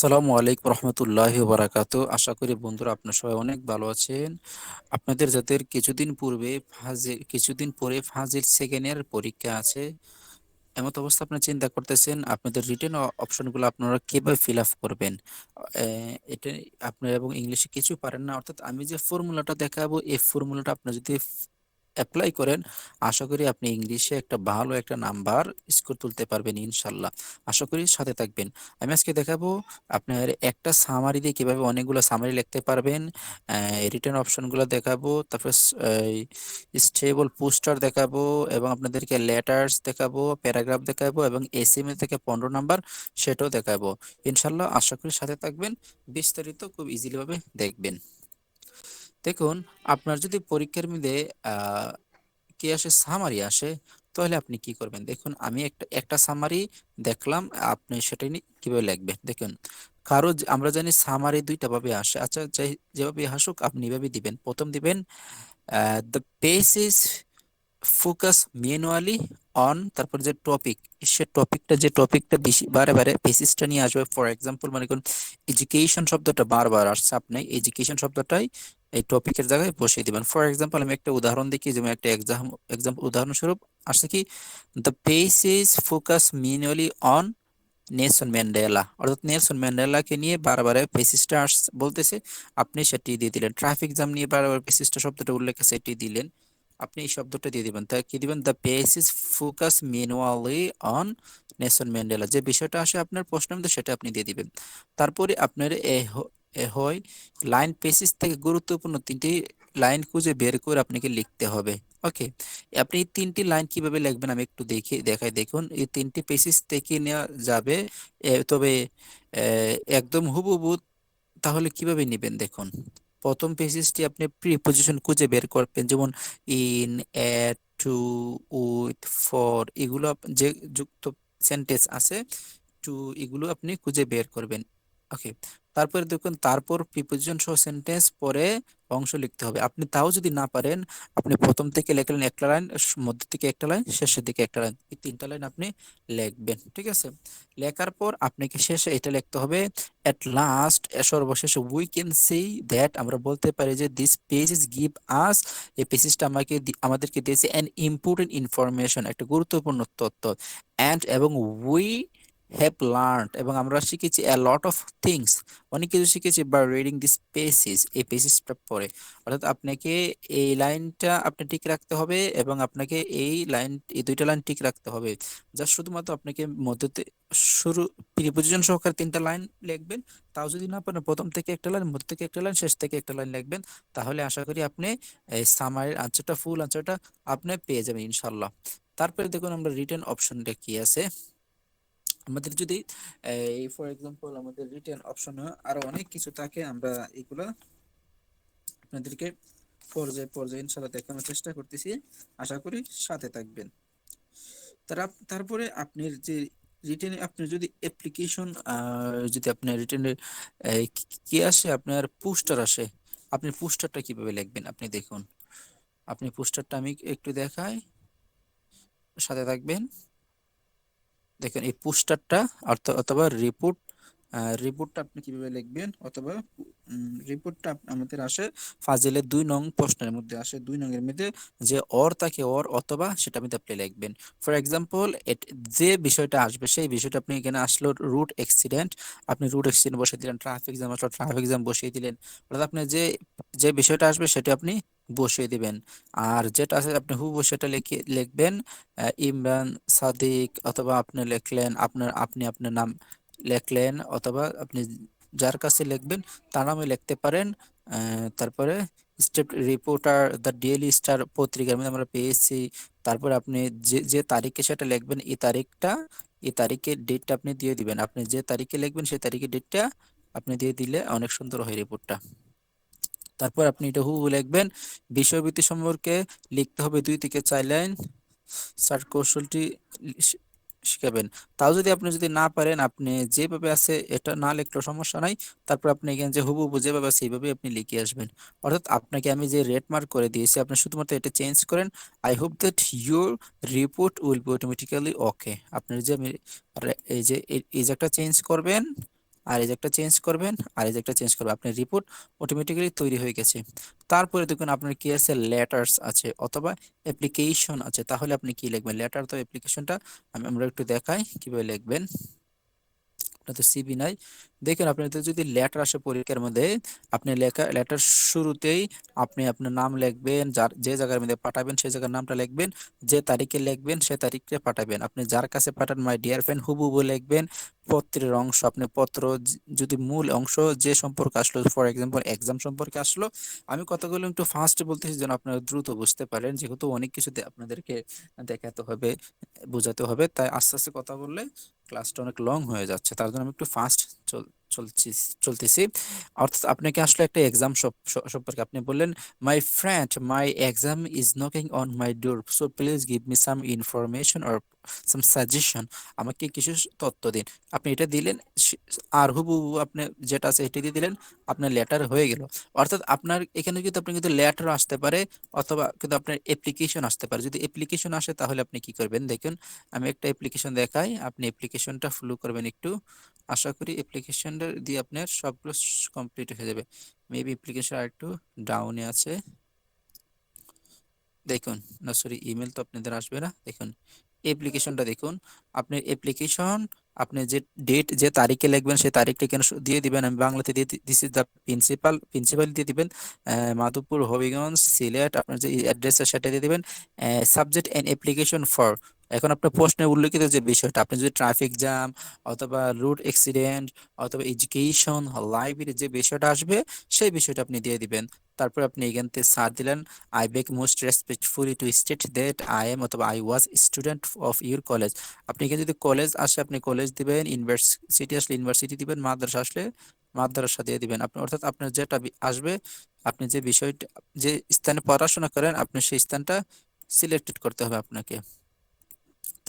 আসসালামু আলাইকুম রহমতুল্লাহ বারাকাতু আশা করি বন্ধুরা আপনার সবাই অনেক ভালো আছেন। আপনাদের যাদের কিছুদিন পূর্বে ফাজিল, কিছুদিন পরে ফাজিল সেকেন্ড ইয়ার পরীক্ষা আছে, এমত অবস্থা আপনারা চিন্তা করতেছেন, আপনাদের রিটেন অপশনগুলো আপনারা কীভাবে ফিল আপ করবেন এটা আপনারা এবং ইংলিশে কিছু পারেন না, অর্থাৎ আমি যে ফর্মুলাটা দেখাবো, এই ফর্মুলাটা আপনি যদি অ্যাপ্লাই করেন, আশা করি আপনি ইংলিশে একটা ভালো একটা নাম্বার স্কোর তুলতে পারবেন ইনশাল্লাহ। আশা করি সাথে থাকবেন। আমি আজকে দেখাবো আপনার একটা সামারি দিয়ে কীভাবে অনেকগুলো সামারি লিখতে পারবেন রিটার্ন অপশনগুলো দেখাবো, তারপর স্টেবল পোস্টার দেখাবো এবং আপনাদেরকে লেটার্স দেখাবো প্যারাগ্রাফ দেখাবো এবং এসএমএ থেকে পনেরো নাম্বার সেটাও দেখাবো। ইনশাল্লাহ আশা করি সাথে থাকবেন। বিস্তারিত খুব ইজিলিভাবে দেখবেন। দেখুন, আপনার যদি পরীক্ষার মধ্যে কি আসে সামারি আসে, তাহলে আপনি কি করবেন? দেখুন, আমি একটা একটা সামারি দেখলাম, আপনি সেটা কীভাবে লিখবেন? দেখুন, কারও আমরা জানি সামারি দুইটা ভাবে আসে। আচ্ছা যেভাবে আসুক, আপনি এভাবে দিবেন। প্রথম দিবেন the page is focus manually on তারপর যে টপিক সে টপিকটা যে টপিকটা বেশি, বারে বারে বেসিসটা নিয়ে আসবে। ফর এক্সাম্পল মনে করুন এডুকেশন শব্দটা বারবার আসছে। আপনি এডুকেশন শব্দটাই এই টপিকের জায়গায় বসিয়ে দিবেন। ফর এক্সাম্পল আমি একটা উদাহরণ দেখি, যেমন একটা এক্সাম এক্সাম্পল উদাহরণস্বরূপ আসছে কি the piece is focus manually on Nelson Mandela অর্থাৎ নেলসন ম্যান্ডেলাকে নিয়ে বারবার পেসিসটা বলতেছে, আপনি সেটি দিয়ে দিলেন। ট্রাফিক জ্যাম নিয়ে বারবার পেসিসটা শব্দটা উল্লেখ আছে, সেটি দিলেন। আপনি এই শব্দটা দিয়ে দিবেন। তা কি দিবেন? The piece is focus manually on Nelson Mandela যে বিষয়টা আসে আপনার প্রশ্নের মধ্যে, সেটা আপনি দিয়ে দিবেন। তারপরে আপনার হয়। লাইন পেসিস থেকে গুরুত্বপূর্ণ তিনটি লাইন খুঁজে বের করে আপনাকে লিখতে হবে। ওকে আপনি এই তিনটি লাইন কীভাবে লিখবেন আমি একটু দেখে, দেখাই দেখুন। এই তিনটি পেসিস থেকে নেওয়া যাবে তবে একদম হুবহু তাহলে কীভাবে নেবেন দেখুন। প্রথম পেসিসটি আপনি প্রিপোজিশন খুঁজে বের করবেন, যেমন in at to with for এগুলো যে যুক্ত সেন্টেন্স আছে টু এগুলো আপনি খুঁজে বের করবেন। ওকে তারপরে দেখুন, তারপর প্রিপোজিশন সহ সেন্টেন্স পরে অংশ লিখতে হবে। আপনি তাও যদি না পারেন, আপনি প্রথম থেকে লিখলেন একটা লাইন মধ্য থেকে একটা লাইন, শেষের দিকে একটা লাইন। এই তিনটা লাইন আপনি লিখবেন, ঠিক আছে? লেখার পর আপনাকে শেষে এটা লিখতে হবে এট লাস্ট সর্বশেষে উই ক্যান সি দ্যাট আমরা বলতে পারি যে this page is give us এই পেজটা আমাকে আমাদেরকে দিয়েছে অ্যান ইম্পর্টেন্ট ইনফরমেশন একটা গুরুত্বপূর্ণ তথ্য। অ্যান্ড এবং উই হ্যাভ লার্নড এবং আমরা শিখেছি a lot of things. অনেক কিছু শিখেছি বাই রিডিং দিস পেসেস এই পেসেসটা পড়ে। অর্থাৎ আপনাকে এই লাইনটা আপনি ঠিক রাখতে হবে এবং আপনাকে এই লাইন, এই দুইটা লাইন ঠিক রাখতে হবে। জাস্ট শুধুমাত্র আপনাকে মধ্যতে শুরু প্রিপোজিশন সহকারে তিনটা লাইন লিখবেন। তাও যদি না পারেন, প্রথম থেকে একটা লাইন, মধ্য থেকে একটা লাইন, শেষ থেকে একটা লাইন লিখবেন। তাহলে আশা করি আপনি এই সামারির আনসারটা ফুল আনসারটা আপনি পেয়ে যাবেন ইনশাল্লাহ তারপরে দেখুন আমরা রিটার্ন অপশনটা কি আছে। আমাদের যদি, এই ফর এক্সাম্পল আমাদের রিটেন অপশনে আরও অনেক কিছু থাকে, আমরা এগুলা আপনাদেরকে পর্যায়ে পর্যায়ে ইনশাল্লাহ দেখানোর চেষ্টা করতেছি। আশা করি সাথে থাকবেন। তারা, তারপরে আপনার যে রিটেন আপনি যদি অ্যাপ্লিকেশন যদি আপনার রিটেনের কি আসে, আপনার পোস্টার আসে, আপনি পোস্টারটা কীভাবে লিখবেন আপনি দেখুন। আপনি পোস্টারটা আমি একটু দেখাই। সাথে থাকবেন। দেখেন এই পোস্টারটা অথবা রিপোর্ট রিপোর্টটা আপনি কীভাবে লিখবেন? অথবা রিপোর্টটা আমাদের আসে ফাজিলের দুই নং প্রশ্নের মধ্যে, আসে দুই নং এর মধ্যে যে অর থাকে অর অথবা সেটা মধ্যে আপনি লিখবেন। ফর এক্সাম্পল যে বিষয়টা আসবে, সেই বিষয়টা আপনি এখানে আসলো রুট অ্যাক্সিডেন্ট আপনি রুট অ্যাক্সিডেন্ট বসিয়ে দিলেন ট্রাফিক জ্যাম আসলো ট্রাফিক জ্যাম বসিয়ে দিলেন। অর্থাৎ আপনি যে যে বিষয়টা আসবে, সেটা আপনি বসিয়ে দিবেন। আর যেটা আছে, আপনি হুবহু সেটা লিখে, লিখবেন ইমরান সাদিক, অথবা আপনি লিখলেন, আপনার, আপনি আপনার নাম লিখলেন অথবা আপনি যার কাছে লিখবেন, তার নামে লিখতে পারেন। তারপরে staff reporter, the Daily Star পত্রিকার মধ্যে আমরা পেয়েছি। তারপরে আপনি যে যে তারিখে সেটা লিখবেন, এই তারিখটা, এই তারিখের ডেটটা আপনি দিয়ে দিবেন। আপনি যে তারিখে লিখবেন, সেই তারিখের ডেটটা আপনি দিয়ে দিলে অনেক সুন্দর হয় রিপোর্টটা। তারপর আপনি এটা হু লিখবেন। বিষয়ভিত্তি সম্পর্কে লিখতে হবে দুই থেকে চার লাইন। স্যার কৌশলটি শিখাবেন। তাও যদি আপনি যদি না পারেন, আপনি যেভাবে আছে এটা না লিখলেও সমস্যা নাই। তারপর আপনি এখানে যে হুবহু যেভাবে আছে এইভাবে আপনি লিখে আসবেন। অর্থাৎ আপনাকে আমি যে রেড মার্ক করে দিয়েছি, আপনি শুধুমাত্র এটা চেঞ্জ করেন। I hope that your report will be automatically okay আপনার যে এই যে এই যে একটা চেঞ্জ করবেন আর এই যে একটা চেঞ্জ করবেন আর এই যে একটা চেঞ্জ করবেন আপনার রিপোর্ট অটোমেটিক্যালি তৈরি হয়ে গেছে। তারপরে দেখুন আপনার কি আছে? লেটার্স আছে অথবা অ্যাপ্লিকেশন আছে। তাহলে আপনি কি লিখবেন? লেটার তো অ্যাপ্লিকেশনটা আমি, আমরা একটু দেখাই কীভাবে লিখবেন। আপনাদের সিবি নাই। দেখেন আপনাদের যদি লেটার আসে পরীক্ষার মধ্যে, আপনি লেখা লেটার শুরুতেই আপনি আপনার নাম লিখবেন, যার, যে জায়গার মধ্যে পাঠাবেন সেই জায়গার নামটা লিখবেন, যে তারিখে লিখবেন, সে তারিখে পাঠাবেন। আপনি যার কাছে পাঠান মাই ডিয়ার ফ্রেন্ড হুবহু লিখবেন, পত্রের অংশ, আপনি পত্র যদি মূল অংশ যে সম্পর্কে আসলো ফর এক্সাম্পল এক্সাম সম্পর্কে আসলো, আমি কথাগুলো একটু ফাস্ট বলতেছি যেন আপনারা দ্রুত বুঝতে পারেন, যেহেতু অনেক কিছু আপনাদেরকে দেখাতে হবে, বোঝাতে হবে, তাই আস্তে আস্তে কথা বললে ক্লাসটা অনেক লং হয়ে যাচ্ছে, তার জন্য আমি একটু চলছি চলতেছি। অর্থাৎ আপনাকে আসলে একটা এক্সাম সম্পর্কে আপনি বললেন my friend my exam is knocking on my door so please give me some information or some suggestion আমাকে কিছু তথ্য দিন। আপনি এটা দিলেন আর হুবু আপনি যেটা আছে এটা দিয়ে দিলেন, আপনার লেটার হয়ে গেল। অর্থাৎ আপনার, এখানে কিন্তু আপনি কিন্তু লেটার আসতে পারে অথবা কিন্তু আপনার অ্যাপ্লিকেশন আসতে পারে। যদি অ্যাপ্লিকেশন আসে তাহলে আপনি কি করবেন? দেখুন, আমি একটা অ্যাপ্লিকেশন দেখাই, আপনি অ্যাপ্লিকেশনটা ফলো করবেন একটু। আশা করি অ্যাপ্লিকেশনটা দিয়ে আপনার সবগুলো কমপ্লিট হয়ে যাবে। মেবি অ্যাপ্লিকেশন আর একটু ডাউনে আছে। দেখুন, না সরি ইমেল তো আপনাদের আসবে না। দেখুন অ্যাপ্লিকেশনটা দেখুন। আপনার অ্যাপ্লিকেশন আপনি যে ডেট যে তারিখে লিখবেন, সেই তারিখটা কেন দিয়ে দিবেন? আমি বাংলাতে দিয়ে this is the principal principal দিয়ে দিবেন। মাধবপুর, হবিগঞ্জ, সিলেট, আপনার যে অ্যাড্রেস সেটা দিয়ে দিবেন। সাবজেক্ট অ্যান্ড অ্যাপ্লিকেশন ফর এখন আপনার প্রশ্নে উল্লেখিত যে বিষয়টা, আপনি যদি ট্রাফিক জ্যাম অথবা রুট অ্যাক্সিডেন্ট অথবা এডুকেশন লাইব্রেরি যে বিষয়টা আসবে, সেই বিষয়টা আপনি দিয়ে দিবেন। তারপর আপনি এখান থেকে সার দিলেন I beg most respectfully to state that I am অথবা I was student of your college আপনি এখানে যদি কলেজ আসে, আপনি কলেজ দিবেন ইউনিভার্সিটি আসলে ইউনিভার্সিটি দিবেন, মাদ্রাসা আসলে মাদ্রাসা দিয়ে দিবেন। আপনি অর্থাৎ আপনার যেটা আসবে, আপনি যে বিষয়টা, যে স্থানে পড়াশোনা করেন, আপনি সেই স্থানটা সিলেক্টেড করতে হবে আপনাকে।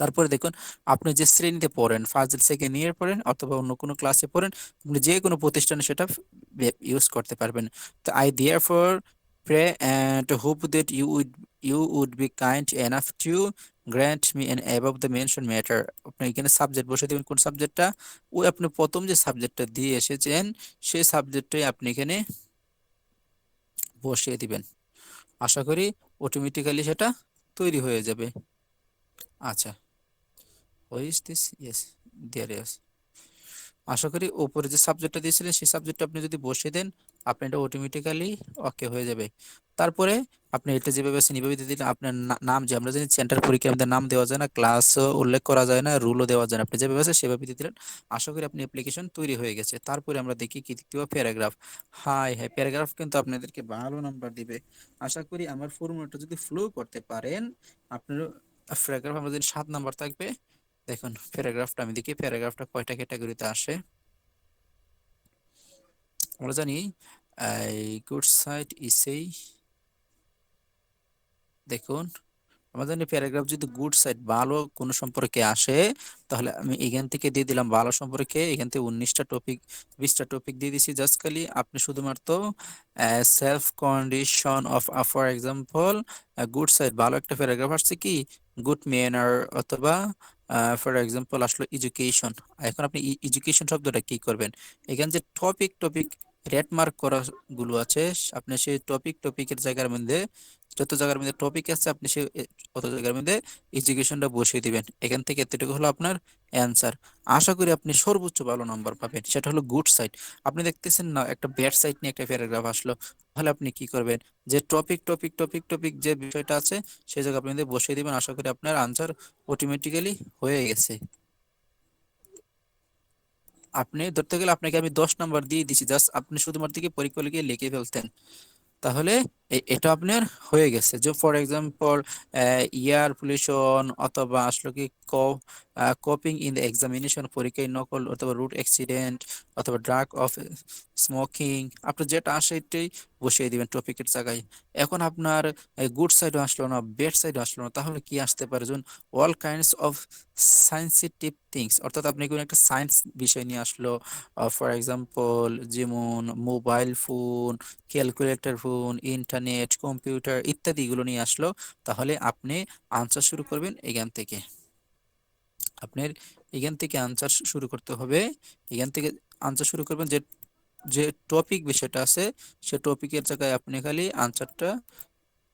তারপরে দেখুন, আপনি যে শ্রেণীতে পড়েন ফার্স্ট সেকেন্ড ইয়ার পড়েন অথবা অন্য কোনো ক্লাসে পড়েন, আপনি যে কোনো প্রতিষ্ঠানে সেটা ইউজ করতে পারবেন। তো I therefore pray and hope that you would you would be kind enough to grant me an above the mention matter আপনি এখানে সাবজেক্ট বসে দেবেন কোন সাবজেক্টটা ওই আপনি প্রথম যে সাবজেক্টটা দিয়ে এসেছেন, সেই সাবজেক্টটাই আপনি এখানে বসিয়ে দিবেন। আশা করি অটোমেটিক্যালি সেটা তৈরি হয়ে যাবে। আচ্ছা। Is this yes there yes আশা করি উপরে যে সাবজেক্টটা দিয়েছিলেন, সেই সাবজেক্টটা আপনি যদি বসে দেন, আপনি এটা অটোমেটিক্যালি ওকে হয়ে যাবে। তারপরে আপনি এটা যেভাবে এভাবে দিয়ে দিলে আপনার নাম যে আমরা জানি সেন্টার পরীক্ষা আমাদের নাম দেওয়া যায় না ক্লাস উল্লেখ করা যায় না রুলও দেওয়া যায় না। আপনি যেভাবে আছে সেভাবে দিয়ে দিলেন। আশা করি আপনি অ্যাপ্লিকেশন তৈরি হয়ে গেছে। তারপরে আমরা দেখি কি দেখতে পাবো প্যারাগ্রাফ হাই হ্যাঁ প্যারাগ্রাফ কিন্তু আপনাদেরকে ভালো নাম্বার দিবে। আশা করি আমার ফর্মুলাটা যদি ফ্লো করতে পারেন, আপনার প্যারাগ্রাফ আমাদের সাত নাম্বার থাকবে। দেখুন প্যারাগ্রাফটা আমি দেখি প্যারাগ্রাফটা কয়টা ক্যাটাগরিতে আসে? আমরা জানি গুড সাইট ইসেই দেখুন আমাদের প্যারাগ্রাফ যদি গুড সাইড ভালো কোন সম্পর্কে আসে, তাহলে আমি এখান থেকে দিয়ে দিলাম ভালো সম্পর্কে, এখান থেকে উনিশটা টপিক বিশটা টপিক দিয়ে দিছি জাস্ট খালি। আপনি শুধুমাত্র self condition of for example good side ভালো একটা প্যারাগ্রাফ আসছে কি? গুড ম্যানার অথবা ফর এক্সাম্পল আসলো এডুকেশন এখন আপনি এডুকেশন শব্দটা কি করবেন? এখানে যে টপিক টপিক রেড মার্ক করা গুলো আছে। আপনি সেই টপিক টপিকের জায়গার মধ্যে, যত জায়গার মধ্যে টপিক আছে, আপনি সেই অত জায়গার মধ্যে এডুকেশনটা বসিয়ে দিবেন। এখান থেকে এতটুকু হলো আপনার অ্যান্সার আশা করি আপনি সর্বোচ্চ ভালো নাম্বার পাবেন। সেটা হলো গুড সাইট আপনি দেখতেছেন না, একটা ব্যাড সাইট নিয়ে একটা প্যারাগ্রাফ আসলো। তাহলে আপনি কি করবেন? যে টপিক টপিক টপিক টপিক যে বিষয়টা আছে সেই জায়গা আপনি বসিয়ে দিবেন। আশা করি আপনার আনসার অটোমেটিক্যালি হয়ে গেছে। আপনি ধরতে গেলে আপনাকে আমি দশ নাম্বার দিয়ে দিচ্ছি জাস্ট আপনি শুধুমাত্র পরীক্ষা লিখে লিখে ফেলতেন। তাহলে এটা আপনার হয়ে গেছে যে ফর এক্সাম্পল ইয়ার পলিউশন অথবা আসলো কি কপিং ইন দ্য এক্সামিনেশন পরীক্ষায় নকল অথবা রুট অ্যাক্সিডেন্ট অথবা ড্রাগ অফ স্মোকিং আপনি যেটা আসে এটাই বসিয়ে দিবেন টপিকের জায়গায়। এখন আপনার গুড সাইডও আসলো না বেড সাইডও আসলো না, তাহলে কি আসতে পারে? যেমন অল কাইন্ডস অফ সায়েন্সিটিভ থিংস অর্থাৎ আপনি কোনো একটা সায়েন্স বিষয় নিয়ে আসলো ফর এক্সাম্পল যেমন mobile phone calculator phone internet computer ইত্যাদি এগুলো নিয়ে আসলো, তাহলে আপনি আনসার শুরু করবেন এখান থেকে। আপনার এখান থেকে আনসার শুরু করতে হবে। এখান থেকে আনসার শুরু করবেন যে যে টপিক বিষয়টা আছে, সে টপিকের জায়গায় আপনি খালি আনসারটা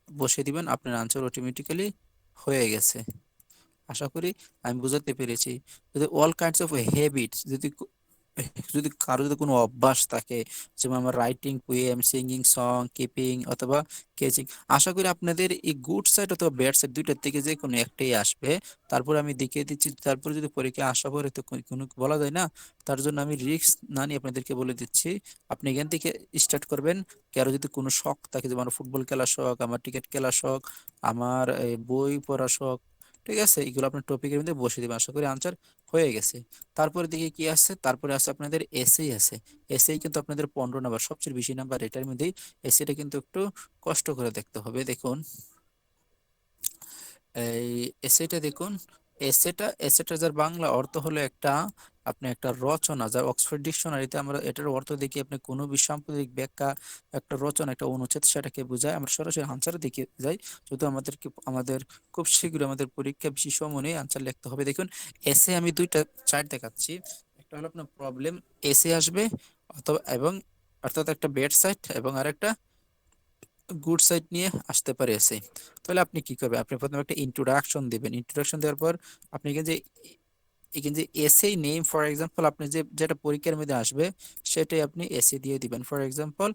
বসিয়ে দিবেন, আপনার আনসার অটোমেটিক্যালি হয়ে গেছে। আশা করি আমি বুঝাতে পেরেছি। যদি অল কাইন্ডস অফ হ্যাবিটস যদি যদি কারও যদি কোনো অভ্যাস থাকে, যেমন আমার writing poem singing song keeping অথবা কেচিং আশা করি আপনাদের এই গুড সাইড অথবা ব্যাড সাইড দুইটার থেকে যে কোনো একটাই আসবে। তারপর আমি দেখিয়ে দিচ্ছি, তারপর যদি পরীক্ষা আসা পরে তো কোনো বলা যায় না। তার জন্য আমি রিস্ক না নিয়ে আপনাদেরকে বলে দিচ্ছি, আপনি এখান থেকে স্টার্ট করবেন। কারও যদি কোনো শখ থাকে, যেমন ফুটবল খেলার শখ, আমার ক্রিকেট খেলা শখ, আমার বই পড়া শখ, ঠিক আছে? এগুলো আপনার টপিকের মধ্যে বসে দেবেন। আশা করি আনসার হয়ে গেছে। তারপরে দেখি কি আসছে? তারপরে আসছে আপনাদের এসএই আছে। এসএই কিন্তু আপনাদের পনেরো নাম্বার সবচেয়ে বেশি নাম্বার এটার মধ্যে এসএটা কিন্তু একটু কষ্ট করে দেখতে হবে। দেখুন, এই এসএটা দেখুন। এসেটা এসেটা যার বাংলা অর্থ হলো একটা, আপনি একটা রচনা, যার অক্সফোর্ড ডিকশনারিতে আমরা এটার অর্থ দেখি, আপনি কোনো বিসাম্প্রদায়িক ব্যাখ্যা, একটা রচনা, একটা অনুচ্ছেদ সেটাকে বোঝায়, আমরা সরাসরি আনসারে দেখে যাই, যেহেতু আমাদেরকে, আমাদের খুব শীঘ্রই আমাদের পরীক্ষা বেশি সময় নেই আনসার লিখতে হবে। দেখুন এসে আমি দুইটা চার্ট দেখাচ্ছি। একটা হলো আপনার প্রবলেম এসে আসবে, অথবা এবং অর্থাৎ একটা বেড সাইড এবং আরেকটা গুড সাইড নিয়ে আসতে পারে এসে তাহলে আপনি কি করবেন? আপনি প্রথমে একটা ইন্ট্রোডাকশন দিবেন। ইন্ট্রোডাকশন দেওয়ার পর আপনি এখানে যে এখানে যে এসে নেম ফর এক্সাম্পল আপনি যে যেটা পরীক্ষার মধ্যে আসবে, সেটাই আপনি এসে দিয়ে দিবেন। ফর এক্সাম্পল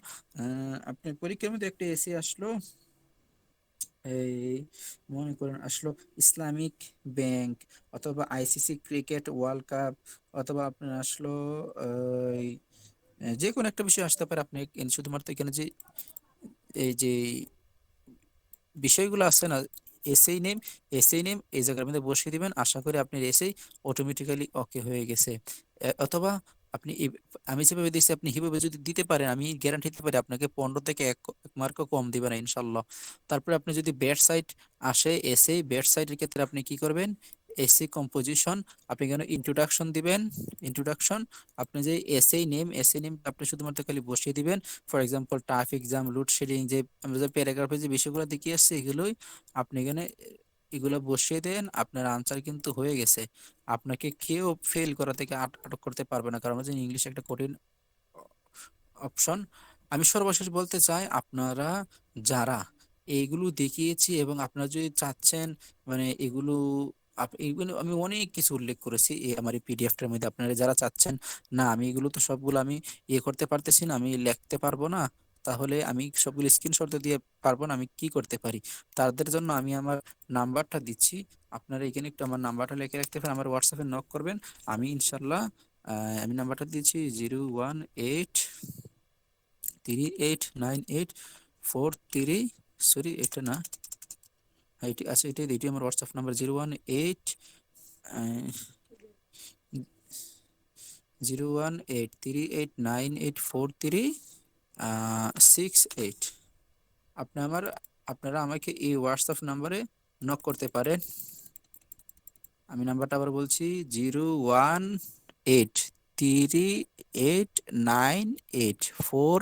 আপনি পরীক্ষার মধ্যে একটা এসে আসলো, এই মনে করেন আসলো ইসলামিক ব্যাংক অথবা আইসিসি ক্রিকেট ওয়ার্ল্ড কাপ অথবা আপনার আসলো যে কোনো একটা বিষয় আসতে পারে। আপনি শুধুমাত্র এখানে যে এই যে বিষয়গুলো আছে না এসেই নেম এসেই নেম এই জায়গার মধ্যে বসিয়ে দিবেন। আশা করি আপনার এসেই অটোমেটিক্যালি ওকে হয়ে গেছে। অথবা আপনি আমি যেভাবে দিচ্ছি আপনি হিভাবে যদি দিতে পারেন, আমি গ্যারান্টি দিতে পারি, আপনাকে পনেরো থেকে এক মার্কও কম দিবেন ইনশাল্লাহ। তারপরে আপনি যদি ব্যাট সাইড আসে এসেই ব্যাট সাইডের ক্ষেত্রে আপনি কি করবেন? এসি কম্পোজিশন আপনি কেন ইন্ট্রোডাকশন দিবেন? ইন্ট্রোডাকশন আপনি যে এসএ নেম এসএ নেম আপনি শুধুমাত্র খালি বসিয়ে দিবেন। For example traffic jam load shedding যে আমরা যে প্যারাগ্রাফে যে বিষয়গুলো দেখিয়ে আসছে, এগুলোই আপনি এখানে এগুলো বসিয়ে দেন, আপনার আনসার কিন্তু হয়ে গেছে। আপনাকে কেউ ফেল করা থেকে আটক করতে পারবে না। কারণ হচ্ছে ইংলিশ একটা কঠিন অপশন আমি সর্বশেষ বলতে চাই, আপনারা যারা এইগুলো দেখিয়েছি এবং আপনারা যদি চাচ্ছেন মানে এগুলো এইগুলো আমি অনেক কিছু উল্লেখ করেছি এই আমার এই পিডিএফটার মধ্যে। আপনারা যারা চাচ্ছেন, না, আমি এগুলো তো সবগুলো আমি ইয়ে করতে পারতেছি না, আমি লিখতে পারব না, তাহলে আমি সবগুলো স্ক্রিনশট দিয়ে পারব না, আমি কি করতে পারি? তাদের জন্য আমি আমার নাম্বারটা দিচ্ছি। আপনারা এখানে একটু আমার নাম্বারটা লিখে রাখতে পারেন, আমার হোয়াটসঅ্যাপে নক করবেন। আমি ইনশাল্লাহ আমি নাম্বারটা দিচ্ছি zero one eight three eight nine eight four three sorry এটা না এটি আছে এটি এটি আমার WhatsApp number zero one eight zero one eight three eight nine eight four three six eight আপনি আমার, আপনারা আমাকে এই হোয়াটসঅ্যাপ নাম্বারে নক করতে পারেন। আমি নাম্বারটা আবার বলছি zero one eight three eight nine eight four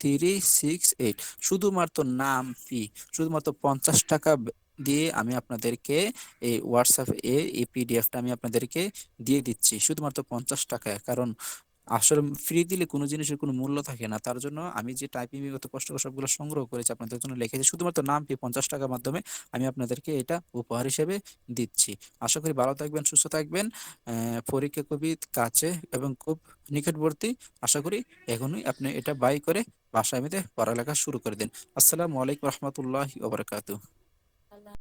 three six eight শুধুমাত্র নাম ফি শুধুমাত্র পঞ্চাশ টাকা দিয়ে আমি আপনাদেরকে এই হোয়াটসঅ্যাপে এই পিডিএফটা আমি আপনাদেরকে দিয়ে দিচ্ছি। শুধুমাত্র পঞ্চাশ টাকায়, কারণ আসলে ফ্রি দিলে কোনো জিনিসের কোনো মূল্য থাকে না। তার জন্য আমি যে টাইপিং কত কষ্ট সবগুলো সংগ্রহ করেছি আপনাদের জন্য লিখেছি শুধুমাত্র নাম পেয়ে পঞ্চাশ টাকার মাধ্যমে আমি আপনাদেরকে এটা উপহার হিসেবে দিচ্ছি। আশা করি ভালো থাকবেন, সুস্থ থাকবেন। পরীক্ষা খুবই কাছে এবং খুব নিকটবর্তী। আশা করি এখনই আপনি এটা বাই করে বাসায় মিতে পড়ালেখা শুরু করে দিন। আসসালামু আলাইকুম রহমতুল্লাহ ওবরাকাতু